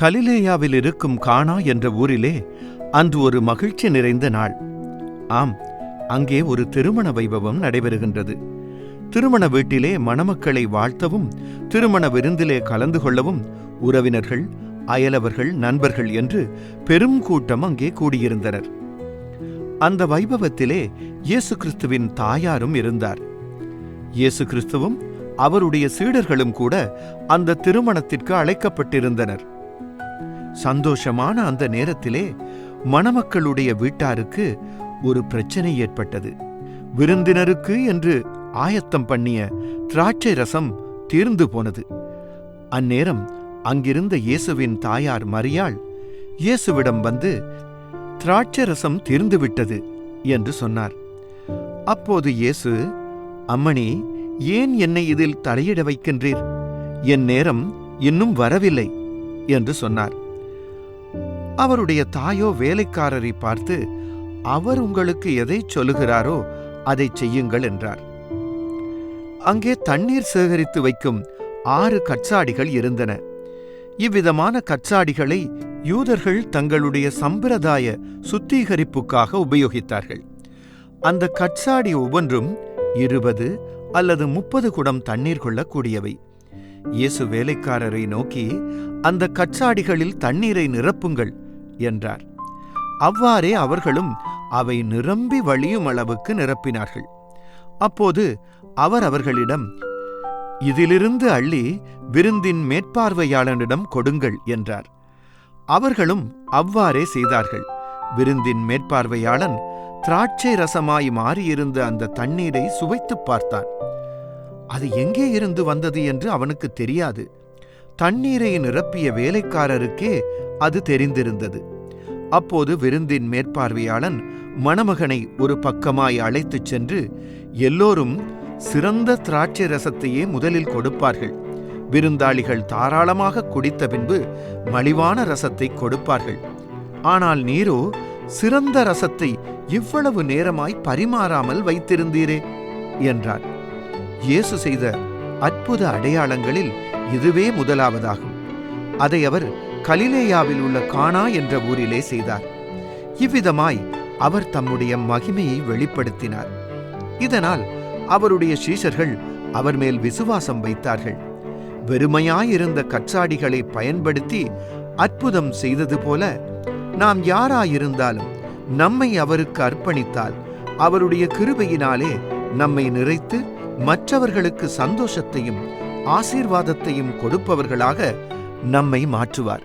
கலிலேயாவில் இருக்கும் கானா என்ற ஊரிலே அன்று ஒரு மகிழ்ச்சி நிறைந்த நாள். ஆம் அங்கே ஒரு திருமண வைபவம் நடைபெறுகின்றது. திருமண வீட்டிலே மணமக்களை வாழ்த்தவும் திருமண விருந்திலே கலந்து கொள்ளவும் உறவினர்கள் அயலவர்கள் நண்பர்கள் என்று பெரும் கூட்டம் அங்கே கூடியிருந்தனர். அந்த வைபவத்திலே இயேசு கிறிஸ்துவின் தாயாரும் இருந்தார். இயேசு கிறிஸ்துவும் அவருடைய சீடர்களும் கூட அந்த திருமணத்திற்கு அழைக்கப்பட்டிருந்தனர். சந்தோஷமான அந்த நேரத்திலே மணமக்களுடைய வீட்டாருக்கு ஒரு பிரச்சனை ஏற்பட்டது. விருந்தினருக்கு என்று ஆயத்தம் பண்ணிய திராட்சை ரசம் தீர்ந்து போனது. அந்நேரம் அங்கிருந்த இயேசுவின் தாயார் மரியாள் இயேசுவிடம் வந்து திராட்சை ரசம் தீர்ந்துவிட்டது என்று சொன்னார். அப்போது இயேசு அம்மணி ஏன் என்னை இதில் தலையிட வைக்கின்றீர்? என் நேரம் இன்னும் வரவில்லை என்று சொன்னார். அவருடைய தாயோ வேலைக்காரரை பார்த்து அவர் உங்களுக்கு எதை சொல்லுகிறாரோ அதை செய்யுங்கள் என்றார். அங்கே தண்ணீர் சேகரித்து வைக்கும் ஆறு கச்சாடிகள் இருந்தன. இவ்விதமான கச்சாடிகளை யூதர்கள் தங்களுடைய சம்பிரதாய சுத்திகரிப்புக்காக உபயோகித்தார்கள். அந்த கச்சாடி ஒவ்வொன்றும் இருபது அல்லது முப்பது குடம் தண்ணீர் கொள்ளக்கூடியவை. இயேசு வேலைக்காரரை நோக்கி அந்த கச்சாடிகளில் தண்ணீரை நிரப்புங்கள். என்றார். அவ்வாறே அவர்களும் அவை நிரம்பி வழியும் அளவுக்கு நிரப்பினார்கள். அப்போது அவர் அவர்களிடம் இதிலிருந்து அள்ளி விருந்தின் மேற்பார்வையாளனிடம் கொடுங்கள் என்றார். அவர்களும் அவ்வாறே செய்தார்கள். விருந்தின் மேற்பார்வையாளன் திராட்சை ரசமாய் மாறியிருந்த அந்த தண்ணீரை சுவைத்துப் பார்த்தான். அது எங்கே இருந்து வந்தது என்று அவனுக்கு தெரியாது. தண்ணீரை நிரப்பிய வேலைக்காரருக்கே அது தெரிந்திருந்தது. அப்போது விருந்தின் மேற்பார்வையாளன் மணமகனை ஒரு பக்கமாய் அழைத்துச் சென்று எல்லோரும் சிறந்த திராட்சை ரசத்தையே முதலில் கொடுப்பார்கள். விருந்தாளிகள் தாராளமாக குடித்த பின்பு மலிவான ரசத்தை கொடுப்பார்கள். ஆனால் நீரோ சிறந்த ரசத்தை இவ்வளவு நேரமாய் பரிமாறாமல் வைத்திருந்தீரே என்றார் இயேசு செய்த அற்புத அடையாளங்களில் இதுவே முதலாவதாகும். அதை அவர் கலிலேயாவில் உள்ள கானா என்ற ஊரிலே செய்தார். இவ்விதமாய் அவர் தம்முடைய மகிமையை வெளிப்படுத்தினார். இதனால் அவருடைய சீஷர்கள் அவர் மேல் விசுவாசம் வைத்தார்கள். வெறுமையாயிருந்த கச்சாடிகளை பயன்படுத்தி அற்புதம் செய்தது போல நாம் யாராயிருந்தாலும் நம்மை அவருக்கு அர்ப்பணித்தால் அவருடைய கிருபையினாலே நம்மை நிறைத்து மற்றவர்களுக்கு சந்தோஷத்தையும் ஆசீர்வாதத்தையும் கொடுப்பவர்களாக நம்மை மாற்றுவார்.